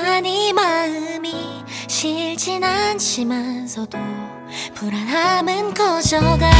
간이 마음이 싫진 않지만서도 불안함은 커져가.